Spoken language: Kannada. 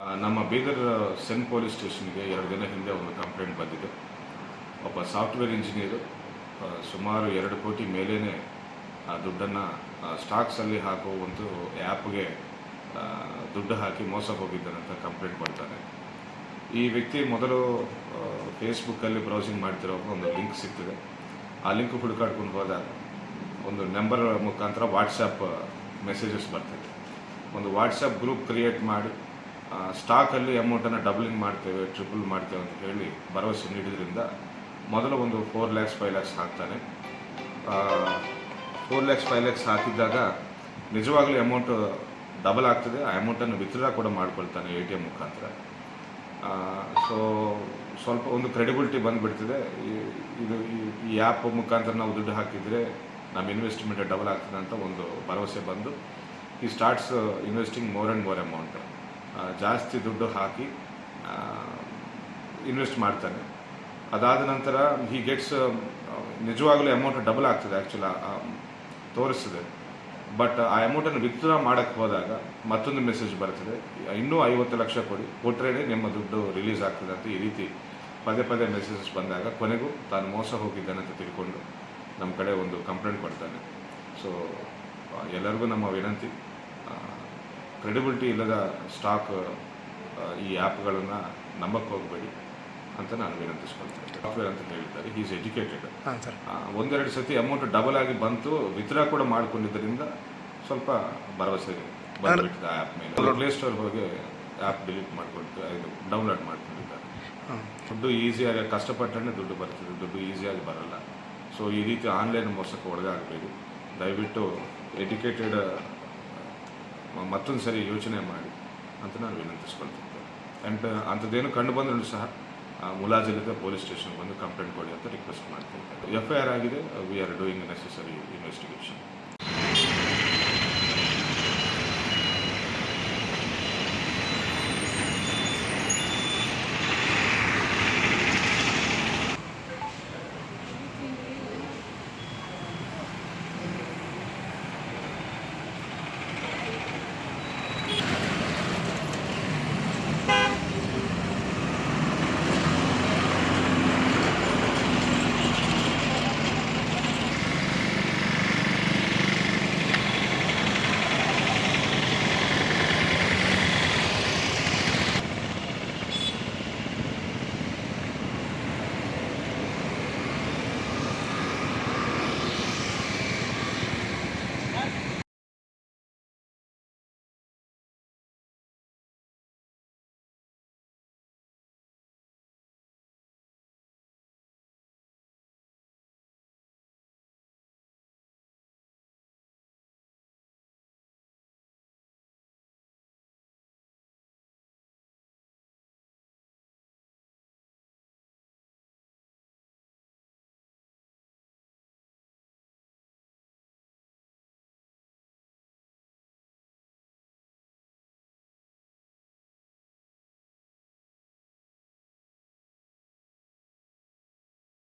ನಮ್ಮ ಬೀದರ್ ಸೆನ್ ಪೊಲೀಸ್ ಸ್ಟೇಷನ್ಗೆ ಎರಡು ದಿನ ಹಿಂದೆ ಒಂದು ಕಂಪ್ಲೇಂಟ್ ಬಂದಿದೆ. ಒಬ್ಬ ಸಾಫ್ಟ್ವೇರ್ ಇಂಜಿನಿಯರು ಸುಮಾರು ಎರಡು ಕೋಟಿ ಮೇಲೇ ದುಡ್ಡನ್ನು ಸ್ಟಾಕ್ಸಲ್ಲಿ ಹಾಕೋ ಒಂದು ಆ್ಯಪ್ಗೆ ದುಡ್ಡು ಹಾಕಿ ಮೋಸ ಅಂತ ಕಂಪ್ಲೇಂಟ್ ಮಾಡ್ತಾನೆ ಈ ವ್ಯಕ್ತಿ ಮೊದಲು ಫೇಸ್ಬುಕ್ಕಲ್ಲಿ ಬ್ರೌಸಿಂಗ್ ಮಾಡ್ತಿರೋ ಒಂದು ಲಿಂಕ್ ಸಿಗ್ತದೆ. ಆ ಲಿಂಕ್ ಹುಡುಕಾಡ್ಕೊಂಡು ಹೋದಾಗ ಒಂದು ನಂಬರ್ ಮುಖಾಂತರ ವಾಟ್ಸಪ್ ಮೆಸೇಜಸ್ ಬರ್ತದೆ ಒಂದು ವಾಟ್ಸಪ್ ಗ್ರೂಪ್ ಕ್ರಿಯೇಟ್ ಮಾಡಿ ಸ್ಟಾಕಲ್ಲಿ ಅಮೌಂಟನ್ನು ಡಬ್ಲಿಂಗ್ ಮಾಡ್ತೇವೆ ಟ್ರಿಪಲ್ ಮಾಡ್ತೇವೆ ಅಂತ ಹೇಳಿ ಭರವಸೆ ನೀಡಿದ್ರಿಂದ ಮೊದಲು ಒಂದು ಫೋರ್ ಲ್ಯಾಕ್ಸ್ ಫೈವ್ ಲ್ಯಾಕ್ಸ್ ಹಾಕ್ತಾನೆ. ಫೋರ್ ಲ್ಯಾಕ್ಸ್ ಫೈವ್ ಲ್ಯಾಕ್ಸ್ ಹಾಕಿದ್ದಾಗ ನಿಜವಾಗಲೂ ಅಮೌಂಟ್ ಡಬಲ್ ಆಗ್ತದೆ. ಆ ಅಮೌಂಟನ್ನು ವಿತ್ಡ್ರಾ ಕೂಡ ಮಾಡ್ಕೊಳ್ತಾನೆ ಎ ಟಿ ಎಂ ಮುಖಾಂತರ. ಸೊ ಸ್ವಲ್ಪ ಒಂದು ಕ್ರೆಡಿಬಿಲಿಟಿ ಬಂದುಬಿಡ್ತದೆ. ಇದು ಈ- ಆ್ಯಪ್ ಮುಖಾಂತರ ನಾವು ದುಡ್ಡು ಹಾಕಿದರೆ ನಮ್ಮ ಇನ್ವೆಸ್ಟ್ಮೆಂಟ್ ಡಬಲ್ ಆಗ್ತದೆ ಅಂತ ಒಂದು ಭರವಸೆ ಬಂದು ಈ starts investing more and more amount ಜಾಸ್ತಿ ದುಡ್ಡು ಹಾಕಿ ಇನ್ವೆಸ್ಟ್ ಮಾಡ್ತಾನೆ. ಅದಾದ ನಂತರ ಹಿ ಗೆಟ್ಸ್ ನಿಜವಾಗಲೂ ಅಮೌಂಟ್ ಡಬಲ್ ಆಗ್ತದೆ ಆ್ಯಕ್ಚುಲಿ ತೋರಿಸ್ತದೆ. ಬಟ್ ಆ ಅಮೌಂಟನ್ನು ವಿತ್ಡ್ರಾ ಮಾಡೋಕ್ಕೆ ಹೋದಾಗ ಮತ್ತೊಂದು ಮೆಸೇಜ್ ಬರ್ತದೆ. ಇನ್ನೂ ಐವತ್ತು ಲಕ್ಷ ಕೊಡಿ ಕೊಟ್ಟರೆ ನಿಮ್ಮ ದುಡ್ಡು ರಿಲೀಸ್ ಆಗ್ತದೆ ಅಂತ ಈ ರೀತಿ ಪದೇ ಪದೇ ಮೆಸೇಜಸ್ ಬಂದಾಗ ಕೊನೆಗೂ ತಾನು ಮೋಸ ಹೋಗಿದ್ದಾನೆ ಅಂತ ತಿಳ್ಕೊಂಡು ನಮ್ಮ ಕಡೆ ಒಂದು ಕಂಪ್ಲೇಂಟ್ ಕೊಡ್ತಾನೆ. ಸೊ ಎಲ್ಲರಿಗೂ ನಮ್ಮ ವಿನಂತಿ. ಕ್ರೆಡಿಬಿಲಿಟಿ ಇಲ್ಲದ ಸ್ಟಾಕ್ ಈ ಆ್ಯಪ್ಗಳನ್ನು ನಂಬಕ್ಕೆ ಹೋಗಬೇಡಿ ಅಂತ ನಾನು ವಿನಂತಿಸ್ಕೊಳ್ತೇನೆ. ಸಾಫ್ಟ್ವೇರ್ ಅಂತ ಹೇಳಿದ್ದಾರೆ. ಈಸ್ ಎಜುಕೇಟೆಡ್ ಒಂದೆರಡು ಸತಿ ಅಮೌಂಟ್ ಡಬಲ್ ಆಗಿ ಬಂತು. ವಿತ್ಡ್ರಾ ಕೂಡ ಮಾಡ್ಕೊಂಡಿದ್ದರಿಂದ ಸ್ವಲ್ಪ ಭರವಸೆ ಬಂದ್ಬಿಟ್ಟಿದೆ ಆ್ಯಪ್ ಮೇಲೆ. ಪ್ಲೇ ಸ್ಟೋರ್ ಹೋಗಿ ಆ್ಯಪ್ ಡಿಲೀಟ್ ಮಾಡಿಕೊಂಡು ಇದು ಡೌನ್ಲೋಡ್ ಮಾಡ್ಕೊಂಡಿದ್ದಾರೆ. ದುಡ್ಡು ಈಸಿಯಾಗಿ ಕಷ್ಟಪಟ್ಟರೆ ದುಡ್ಡು ಬರ್ತದೆ. ದುಡ್ಡು ಈಸಿಯಾಗಿ ಬರಲ್ಲ. ಸೊ ಈ ರೀತಿ ಆನ್ಲೈನ್ ಮೋಸಕ್ಕೆ ಒಳಗಾಗಬೇಡಿ. ದಯವಿಟ್ಟು ಎಜುಕೇಟೆಡ್ ಮತ್ತೊಂದು ಸರಿ ಯೋಚನೆ ಮಾಡಿ ಅಂತ ನಾನು ವಿನಂತಿಸ್ಕೊಳ್ತಿದ್ದೆ ಅಂಡ್ ಅಂಥದ್ದೇನು ಕಂಡು ಬಂದರೂ ಸಹ ಮುಲಾಜಿಲ್ಲದೆ ಪೊಲೀಸ್ ಸ್ಟೇಷನ್ಗೆ ಬಂದು ಕಂಪ್ಲೇಂಟ್ ಕೊಡಿ ಅಂತ ರಿಕ್ವೆಸ್ಟ್ ಮಾಡ್ತೀನಿ ಎಫ್ ಐ ಆರ್ ಆಗಿದೆ we are doing necessary investigation